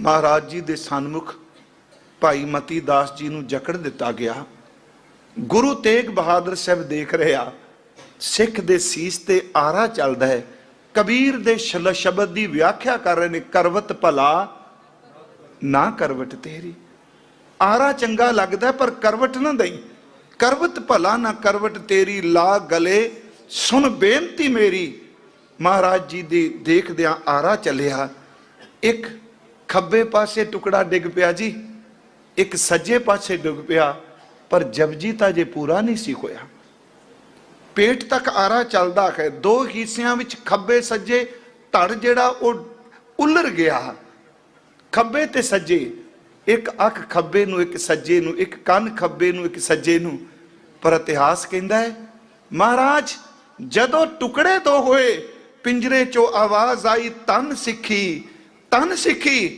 ਮਹਾਰਾਜ ਜੀ ਦੇ ਸਨਮੁਖ ਭਾਈ ਮਤੀ ਦਾਸ ਜੀ ਨੂੰ ਜਕੜ ਦਿੱਤਾ ਗਿਆ। ਗੁਰੂ ਤੇਗ ਬਹਾਦਰ ਸਾਹਿਬ ਦੇਖ ਰਿਹਾ ਸਿੱਖ ਦੇ ਸੀਸ ਤੇ ਆਰਾ ਚੱਲਦਾ ਹੈ। ਕਬੀਰ ਦੇ ਸ਼ਲ- ਸ਼ਬਦ ਦੀ ਵਿਆਖਿਆ ਕਰ ਰਹੇ ਨੇ, ਕਰਵਤ ਭਲਾ ਨਾ ਕਰਵਟ ਤੇਰੀ। ਆਰਾ ਚੰਗਾ ਲੱਗਦਾ ਪਰ ਕਰਵਟ ਨਾ ਦਈ। ਕਰਵਤ ਭਲਾ ਨਾ ਕਰਵਟ ਤੇਰੀ, ਲਾ ਗਲੇ, ਸੁਣ ਬੇਨਤੀ ਮੇਰੀ। ਮਹਾਰਾਜ ਜੀ ਦੀ ਦੇਖਦਿਆਂ ਆਰਾ ਚੱਲਿਆ। ਇੱਕ ਖੱਬੇ ਪਾਸੇ ਟੁਕੜਾ ਡਿੱਗ ਪਿਆ ਜੀ, ਇੱਕ ਸੱਜੇ ਪਾਸੇ ਡਿੱਗ ਪਿਆ, ਪਰ ਜਪਜੀ ਤਾਂ ਜੇ ਪੂਰਾ ਨਹੀਂ ਸੀ ਹੋਇਆ। ਪੇਟ ਤੱਕ ਆਰਾ ਚੱਲਦਾ ਹੈ, ਦੋ ਹਿੱਸਿਆਂ ਵਿੱਚ ਖੱਬੇ ਸੱਜੇ ਧੜ ਜਿਹੜਾ ਉਹ ਉਲਰ ਗਿਆ। ਖੱਬੇ ਤੇ ਸੱਜੇ, ਇੱਕ ਅੱਖ ਖੱਬੇ ਨੂੰ, ਇੱਕ ਸੱਜੇ ਨੂੰ, ਇੱਕ ਕੰਨ ਖੱਬੇ ਨੂੰ, ਇੱਕ ਸੱਜੇ ਨੂੰ, ਪਰ ਇਤਿਹਾਸ ਕਹਿੰਦਾ ਹੈ, ਮਹਾਰਾਜ, ਜਦੋਂ ਟੁਕੜੇ ਦੋ ਹੋਏ, ਪਿੰਜਰੇ ਚੋਂ ਆਵਾਜ਼ ਆਈ, ਤਨ ਸਿੱਖੀ ਤਨ ਸਿੱਖੀ।